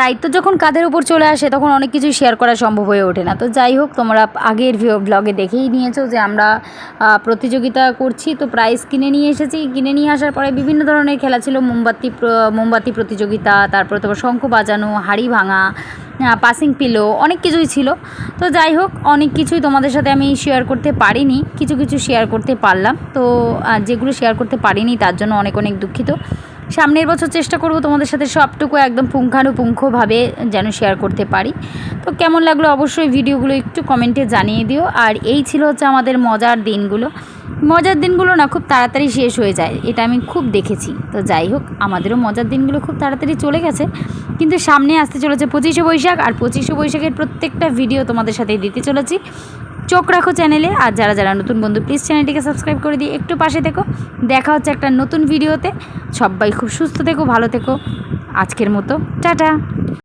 দায়িত্ব যখন কাঁধের উপর চলে আসে, তখন অনেক কিছুই শেয়ার করা সম্ভব হয়ে ওঠে না। তো যাই হোক, তোমরা আগের ব্লগে দেখেই নিয়েছো যে আমরা প্রতিযোগিতা করছি। তো প্রাইজ কিনে নিয়ে এসেছি। কিনে নিয়ে আসার পরে বিভিন্ন ধরনের খেলা ছিল। মোমবাতি মোমবাতি প্রতিযোগিতা, তারপরে তোমার শঙ্খ বাজানো, হাড়ি ভাঙা পাসিং পিলো অনেক কিছুই ছিল। তো যাই হোক, অনেক কিছুই তোমাদের সাথে আমি শেয়ার করতে পারিনি। কিছু কিছু শেয়ার করতে পারলাম। তো যেগুলো শেয়ার করতে পারিনি, তার জন্য অনেক অনেক দুঃখিত। সামনের বছর চেষ্টা করব তোমাদের সাথে সবটুকু একদম পুঙ্খানুপুঙ্খভাবে যেন শেয়ার করতে পারি। তো কেমন লাগল অবশ্যই ভিডিওগুলো একটু কমেন্টে জানিয়ে দিও। আর এই ছিল হচ্ছে আমাদের মজার দিনগুলো। মজার দিনগুলো না খুব তাড়াতাড়ি শেষ হয়ে যায়, এটা আমি খুব দেখেছি। তো যাই হোক, আমাদেরও মজার দিনগুলো খুব তাড়াতাড়ি চলে গেছে। কিন্তু সামনে আসতে চলেছে পঁচিশে বৈশাখ, আর পঁচিশে বৈশাখের প্রত্যেকটা ভিডিও তোমাদের সাথে দিতে চলেছি। চোখ রাখো চ্যানেলে আর যারা যারা নতুন বন্ধু প্লিজ চ্যানেলটিকে সাবস্ক্রাইব করে দিয়ে একটু পাশে দেখো দেখা হচ্ছে একটা নতুন ভিডিওতে সবাই খুব সুস্থ থেকো ভালো থেকো। আজকের মতো টাটা।